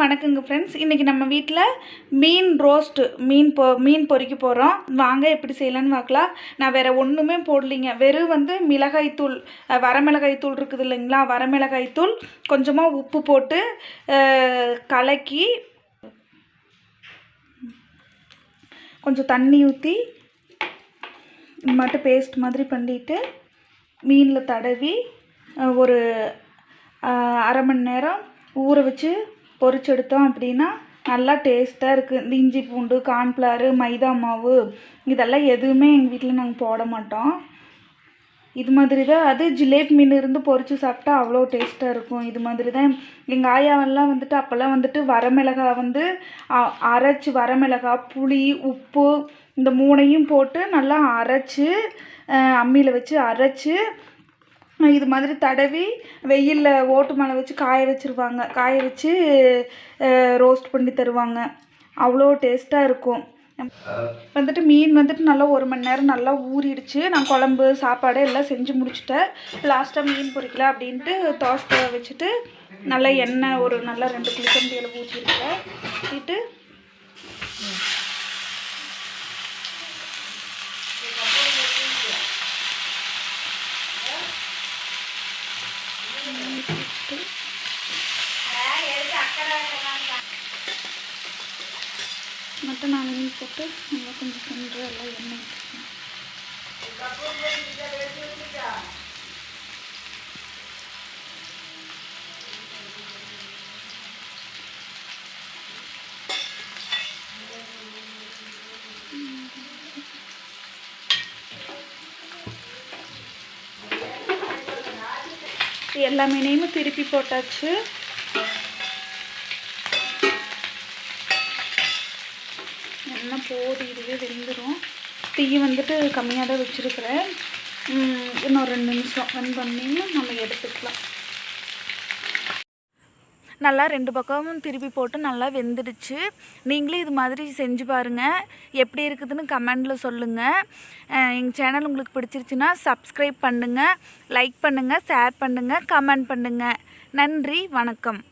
வணக்கங்க ஃப்ரெண்ட்ஸ் இன்றைக்கி நம்ம வீட்டில் மீன் ரோஸ்ட்டு மீன் பொ மீன் பொறிக்க போகிறோம் வாங்க எப்படி செய்யலான்னு பார்க்கலாம் நான் வேறு ஒன்றுமே போடலிங்க. வெறும் வந்து மிளகாய்த்தூள் வரமிளகாய்த்தூள் இருக்குது இல்லைங்களா? வரமிளகாய்த்தூள் கொஞ்சமாக உப்பு போட்டு கலக்கி கொஞ்சம் தண்ணி ஊற்றி இது மட்டும் பேஸ்ட் மாதிரி பண்ணிட்டு மீனில் தடவி ஒரு அரை மணி நேரம் ஊற வச்சு பொறிச்செடுத்தோம் அப்படின்னா நல்லா டேஸ்ட்டாக இருக்குது இந்த இஞ்சி பூண்டு கான்ஃப்ளாரு மைதா மாவு இதெல்லாம் எதுவுமே எங்கள் வீட்டில் நாங்கள் போட மாட்டோம். இது மாதிரி தான் அது ஜிலேபி மீன் இருந்து பொரித்து சாப்பிட்டா அவ்வளோ டேஸ்ட்டாக இருக்கும். இது மாதிரி தான் எங்கள் ஆயாவெல்லாம் வந்துட்டு அப்போல்லாம் வந்துட்டு வரமிளகா வந்து அ- அரைச்சி வரமிளகா புளி உப்பு இந்த மூணையும் போட்டு நல்லா அரைச்சி அம்மியில் வச்சு அரைச்சி இது மாதிரி தடவி வெயிலில் ஓட்டு மேலே வச்சு காய வச்சுருவாங்க. காய வச்சு ரோஸ்ட் பண்ணி தருவாங்க. அவ்வளோ டேஸ்ட்டாக இருக்கும். வந்துட்டு மீன் வந்துட்டு நல்லா ஒரு மணி நேரம் நல்லா ஊறிடுச்சு. நான் குழம்பு சாப்பாடு எல்லாம் செஞ்சு முடிச்சிட்டேன். லாஸ்ட்டாக மீன் பொறிக்கல அப்படின்ட்டு தோசை வச்சுட்டு நல்லா எண்ணெய் ஒரு நல்லா ரெண்டு குளிக்கண்டியில் ஊற்றிருக்கேன் ஊற்றிட்டு மட்டும் நான் மீன் போட்டு நல்லா கொஞ்சம் சென்று எல்லாம் எண்ணெய் ஊற்றிக்கணும் எல்லா மீனையும் திருப்பி போட்டாச்சு எண்ணெய் போது இதுவே வெந்துடும் தீ வந்துட்டு கம்மியாக தான் வச்சுருக்கிறேன். இன்னும் ரெண்டு நிமிஷம் ரன் பண்ணி நம்ம எடுத்துக்கலாம். நல்லா ரெண்டு பக்கமும் திருப்பி போட்டு நல்லா வெந்துடுச்சு. நீங்களும் இது மாதிரி செஞ்சு பாருங்கள் எப்படி இருக்குதுன்னு கமெண்டில் சொல்லுங்கள் எங்கள் சேனல் உங்களுக்கு பிடிச்சிருச்சுன்னா சப்ஸ்கிரைப் பண்ணுங்கள் லைக் பண்ணுங்கள் ஷேர் பண்ணுங்கள் கமெண்ட் பண்ணுங்கள் நன்றி வணக்கம்.